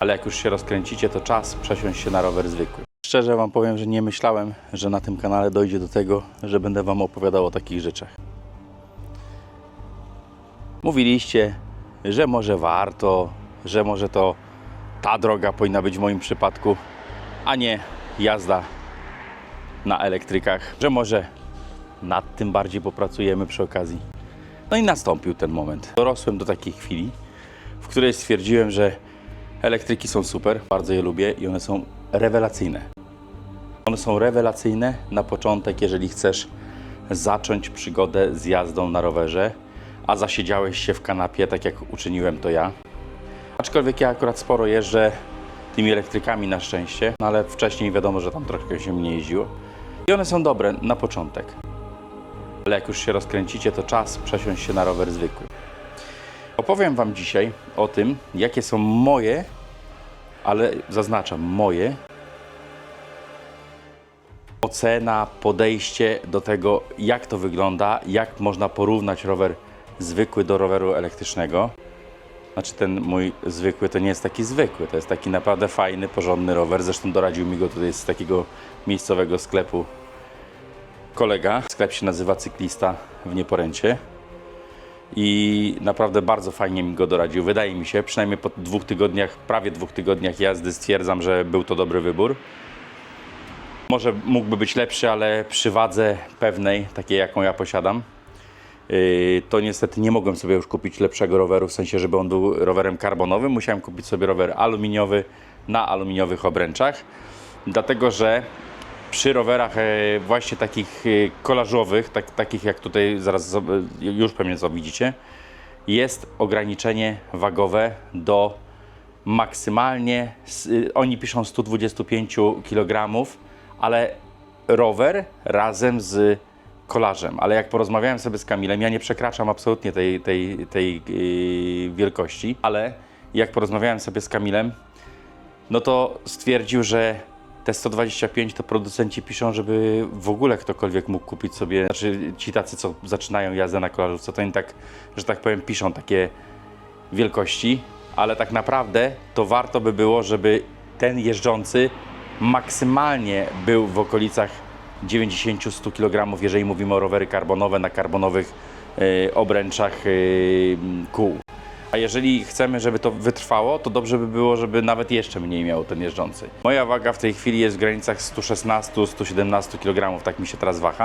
ale jak już się rozkręcicie, to czas przesiąść się na rower zwykły. Szczerze Wam powiem, że nie myślałem, że na tym kanale dojdzie do tego, że będę Wam opowiadał o takich rzeczach. Mówiliście, że może warto, że może to ta droga powinna być w moim przypadku, a nie jazda na elektrykach, że może nad tym bardziej popracujemy przy okazji. No i nastąpił ten moment. Dorosłem do takiej chwili, w której stwierdziłem, że elektryki są super, bardzo je lubię i one są rewelacyjne. One są rewelacyjne na początek, jeżeli chcesz zacząć przygodę z jazdą na rowerze, a zasiedziałeś się w kanapie, tak jak uczyniłem to ja. Aczkolwiek ja akurat sporo jeżdżę tymi elektrykami na szczęście, no ale wcześniej wiadomo, że tam trochę się mniej jeździło. I one są dobre na początek. Ale jak już się rozkręcicie, to czas przesiąść się na rower zwykły. Opowiem Wam dzisiaj o tym, jakie są moje, ale zaznaczam moje, ocena, podejście do tego, jak to wygląda, jak można porównać rower zwykły do roweru elektrycznego. Znaczy ten mój zwykły to nie jest taki zwykły, to jest taki naprawdę fajny, porządny rower. Zresztą doradził mi go tutaj z takiego miejscowego sklepu kolega. Sklep się nazywa Cyklista w Nieporęcie. I naprawdę bardzo fajnie mi go doradził. Wydaje mi się, przynajmniej po dwóch tygodniach, prawie dwóch tygodniach jazdy stwierdzam, że był to dobry wybór. Może mógłby być lepszy, ale przy wadze pewnej, takiej jaką ja posiadam, yy, to niestety nie mogłem sobie już kupić lepszego roweru, w sensie, żeby on był rowerem karbonowym. Musiałem kupić sobie rower aluminiowy na aluminiowych obręczach, dlatego że przy rowerach e, właśnie takich e, kolażowych, tak, takich jak tutaj zaraz zob- już pewnie co widzicie, jest ograniczenie wagowe do maksymalnie, oni piszą 125 kg, ale rower razem z kolażem. Ale jak porozmawiałem sobie z Kamilem, ja nie przekraczam absolutnie tej, tej, tej wielkości, ale jak porozmawiałem sobie z Kamilem, no to stwierdził, że te 125 to producenci piszą, żeby w ogóle ktokolwiek mógł kupić sobie, znaczy ci tacy, co zaczynają jazdę na kolażówce, to oni tak, że tak powiem, piszą takie wielkości, ale tak naprawdę to warto by było, żeby ten jeżdżący maksymalnie był w okolicach 90-100 kg, jeżeli mówimy o rowery karbonowe na karbonowych e, obręczach e, kół. A jeżeli chcemy, żeby to wytrwało, to dobrze by było, żeby nawet jeszcze mniej miał ten jeżdżący. Moja waga w tej chwili jest w granicach 116-117 kg, tak mi się teraz waha.